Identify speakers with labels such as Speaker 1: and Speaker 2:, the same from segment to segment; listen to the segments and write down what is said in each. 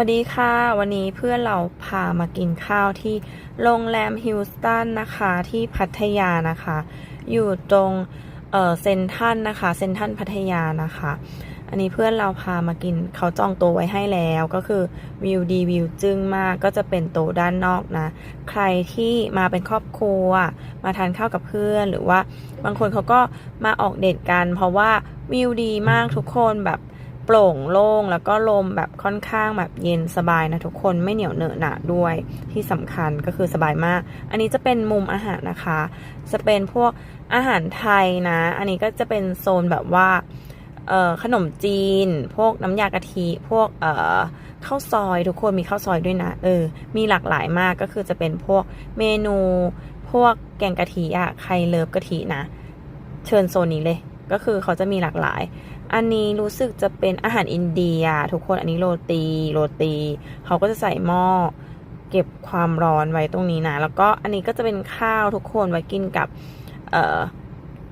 Speaker 1: วัสดีค่ะ วันนี้เพื่อนเราพามากินข้าวที่โรงแรมฮิลสตันนะคะที่พัทยานะคะ อยู่ตรงเซนทันนะคะเซนทันพัทยานะคะ อันนี้เพื่อนเราพามากินเขาจองโต๊ะไว้ให้แล้วก็คือวิวดีวิวจึ้งมากก็จะเป็นโต๊ะด้านนอกนะ ใครที่มาเป็นครอบครัว มาทานข้าวกับเพื่อนหรือว่า บางคนเขาก็มาออกเดทกัน เพราะว่าวิวดีมากทุกคนแบบ โปร่งโล่งแล้วก็ลมแบบค่อนข้างแบบเย็นสบายนะทุกคนไม่เหนียวเหนอะหนะด้วยที่สำคัญก็คือสบายมาก อันนี้จะเป็นมุมอาหารนะคะ จะเป็นพวกอาหารไทยนะ อันนี้ก็จะเป็นโซนแบบว่าขนมจีน พวกน้ำยากะทิ พวกเข้าวซอยทุกคนมีข้าวซอยด้วยนะเออ มีหลากหลายมากก็คือจะเป็นพวกเมนู พวกแกงกะทิอะใครเลิฟกะทินะ เชิญโซนนี้เลย ก็คือเขาจะมีหลากหลาย อันนี้รู้สึกจะเป็นอาหารอินเดีย ทุกคนอันนี้โรตีโรตี เขาก็จะใส่หม้อเก็บความร้อนไว้ตรงนี้นะ แล้วก็อันนี้ก็จะเป็นข้าวทุกคนไว้กินกับ เอ่อ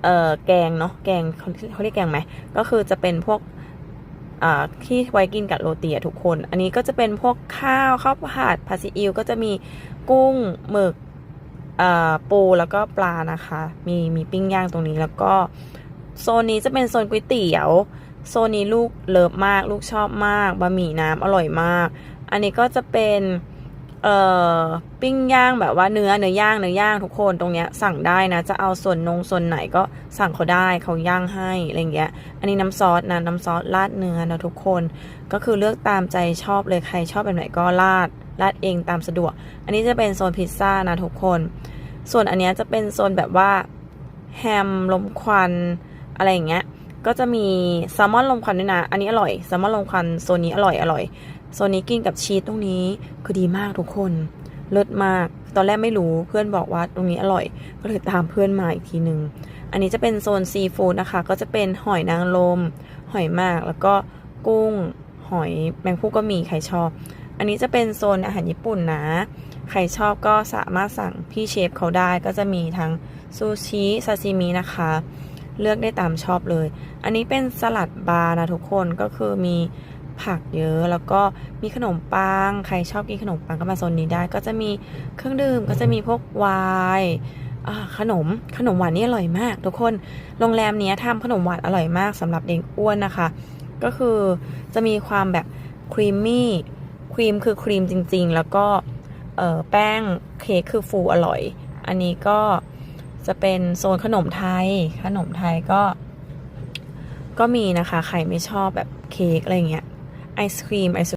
Speaker 1: เอ่อ แกงเนาะ แกงเขาเขาเรียกแกงไหม ก็คือจะเป็นพวกอ่าที่ไว้กินกับโรตีอะทุกคน อันนี้ก็จะเป็นพวกข้าวข้าวผัดผัดซีอิ๊วก็จะมีกุ้งหมึกอ่าปูแล้วก็ปลานะคะ มีมีปิ้งย่างตรงนี้แล้วก็ โซนนี้จะเป็นโซนก๋วยเตี๋ยว โซนนี้ลูกเลิฟมาก ลูกชอบมาก บะหมี่น้ำอร่อยมาก อันนี้ก็จะเป็น เอ่อ ปิ้งย่างแบบว่าเนื้อ เนื้อย่าง เนื้อย่างทุกคน ตรงเนี้ยสั่งได้นะ จะเอาส่วนนงส่วนไหนก็สั่งเขาได้ เขาย่างให้ อะไรอย่างเงี้ย อันนี้น้ำซอสนะ น้ำซอสราดเนื้อนะทุกคน ก็คือเลือกตามใจชอบเลย ใครชอบแบบไหนก็ราด ราดเองตามสะดวก อันนี้จะเป็นโซนพิซซ่านะทุกคน ส่วนอันเนี้ยจะเป็นโซนแบบว่าแฮมลมควัน อะไรอย่างเงี้ย ก็จะมีแซลมอนลมควันด้วยนะ อันนี้อร่อยแซลมอนลมควันโซนนี้อร่อยอร่อยโซนนี้กินกับชีสตรงนี้คือดีมากทุกคนเลิศมาก ตอนแรกไม่รู้เพื่อนบอกว่าตรงนี้อร่อย ก็เลยตามเพื่อนมาอีกทีหนึ่งอันนี้จะเป็นโซนซีฟู้ดนะคะ ก็จะเป็นหอยนางรมหอยมากแล้วก็กุ้งหอยแมงผู้ก็มีใครชอบ อันนี้จะเป็นโซนอาหารญี่ปุ่นนะ ใครชอบก็สามารถสั่งพี่เชฟเขาได้ก็จะมีทั้งซูชิซาซิมินะคะ เลือกได้ตามชอบเลย อันนี้เป็นสลัดบาร์นะทุกคนก็คือมีผักเยอะแล้วก็มีขนมปัง ใครชอบกินขนมปังก็มาโซนนี้ได้ ก็จะมีเครื่องดื่มก็จะมีพวกไวน์ขนมขนมหวานนี่อร่อยมาก ทุกคนโรงแรมนี้ทำขนมหวานอร่อยมากสำหรับเด็กอ้วนนะคะ ก็คือจะมีความแบบครีมมี่ครีมคือครีมจริง ๆ แล้วก็แป้งเค้กคือฟูอร่อย อันนี้ก็ จะเป็นโซนขนมไทย ขนมไทยก็ ก็มีนะคะ ใครไม่ชอบแบบเค้กอะไรเงี้ย ไอศครีมไอศ